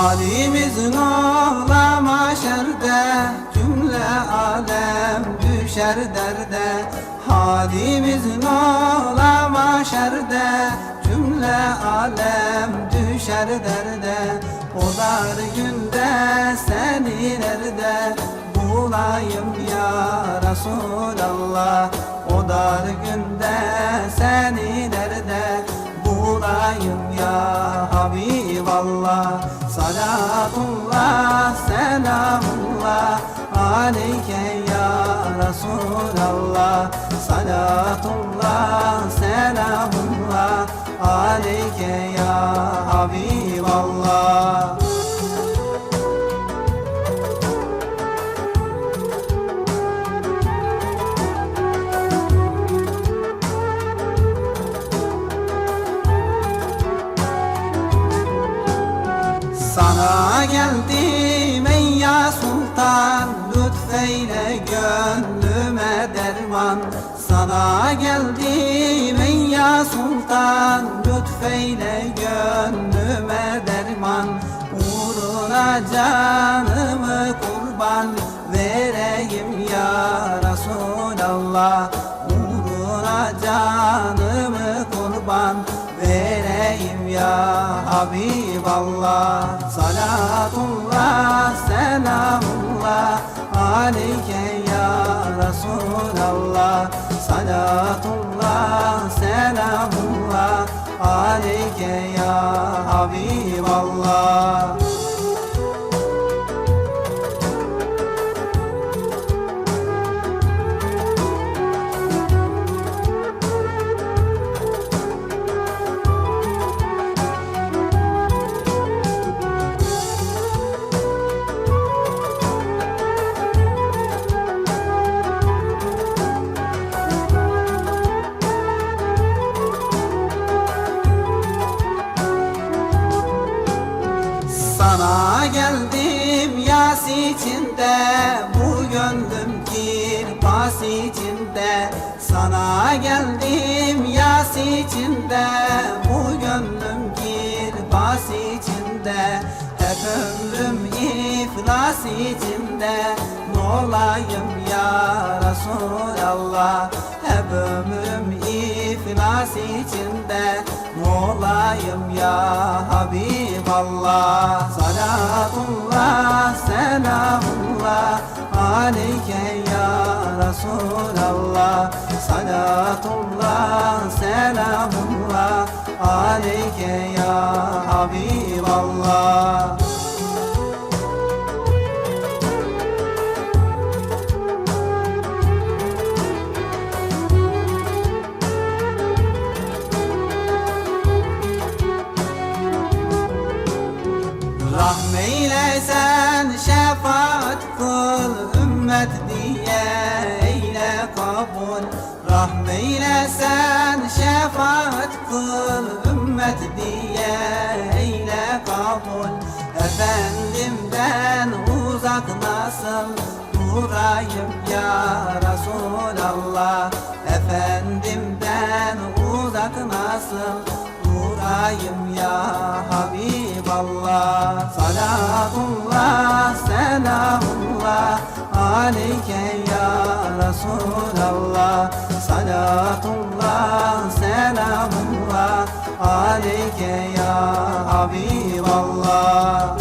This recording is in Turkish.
Halimizin ola maşerde Cümle alem düşer derde. Halimizin ola maşerde Cümle alem düşer derde. O dar günde seni nerede Bulayım ya Resulallah? O dar günde seni nerede bulayım ya selamullah aleyke ya Resulallah. Salatullah selamullah aleyke ya Habiballah. Sana geldim ya sultan Lütfeyle gönlüme derman. Sana geldim ey ya sultan Lütfeyle gönlüme derman. Uğruna canımı kurban Vereyim ya Resulallah. Uğruna canımı kurban vereyim ya Habiballah Salatullah selamullah. Aleyke ya Resulallah. Salatullah selamullah. Aleyke ya Habiballah Sana geldim yas içinde Bu gönlüm kirpas içinde. Sana geldim yas içinde Bu gönlüm kirpas içinde. Hep ömrüm iflas içinde Nolayım ya Resulallah? Hep ömrüm iflas içinde Molayım ya Habiballah Resulallah Salatullah selamullah Aleyke ya Habiballah. Rahmeyle sen şefaat kıl ümmet diye kabul Rahmeyle sen şefaat kıl ümmet diye eyle kabul. Efendimden uzak nasıl durayım ya Resulallah? Efendimden uzak nasıl durayım ya Habiballah? Salatullah selamullah aleyke ya Resulallah. Salatullah selamullah aleyke ya Habiballah